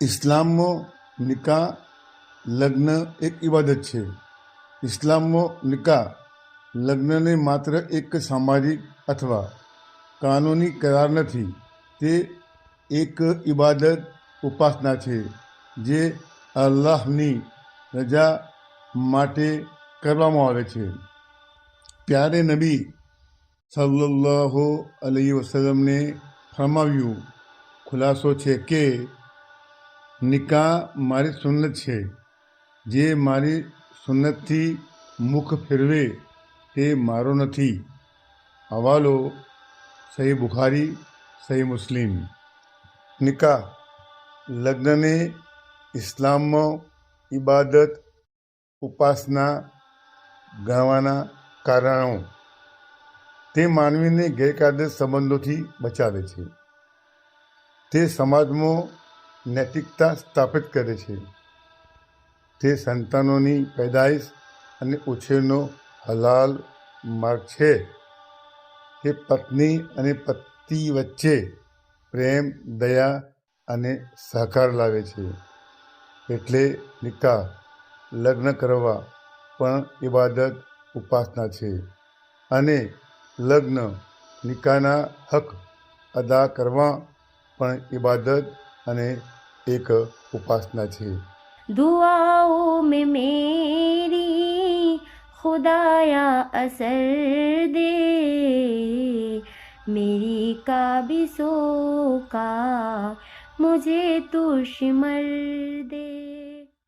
ઇસ્લામમાં નિકાહ લગ્ન એક ઇબાદત છે. ઇસ્લામમાં નિકાહ લગ્નને માત્ર એક સામાજિક અથવા કાનૂની કરાર નથી, તે એક ઇબાદત ઉપાસના છે જે અલ્લાહની રજા માટે કરવામાં આવે છે. ત્યારે નબી સલ્લલ્લાહુ અલૈહિ વસલમને ફરમાવ્યું, ખુલાસો છે કે નિકાહ મારી સુન્નત છે. જે મારી સુન્નતથી મુખ ફેરવે તે મારો નથી. હવાલો, સહી બુખારી, સહી મુસ્લિમ. નિકાહ, લગ્નને ઇસ્લામમાં ઇબાદત, ઉપાસના ગણવાના કારણો તે માનવીને ગેરકાયદે સંબંધોથી બચાવે છે. તે સમાજમાં નૈતિકતા સ્થાપિત કરે છે. તે સંતાનોની પેદાઈશ અને ઉછેરનો હલાલ માર્ગ છે તે પત્ની અને પતિ વચ્ચે પ્રેમ, દયા અને સહકાર લાવે છે. એટલે નિકાહ, લગ્ન કરવા પણ ઇબાદત, ઉપાસના છે અને લગ્ન નિકાહના હક અદા કરવા પણ ઇબાદત અને એક ઉપાસના છે दुआओं में मेरी खुदाया असर दे मेरी काबिसों का मुझे तू शिमर दे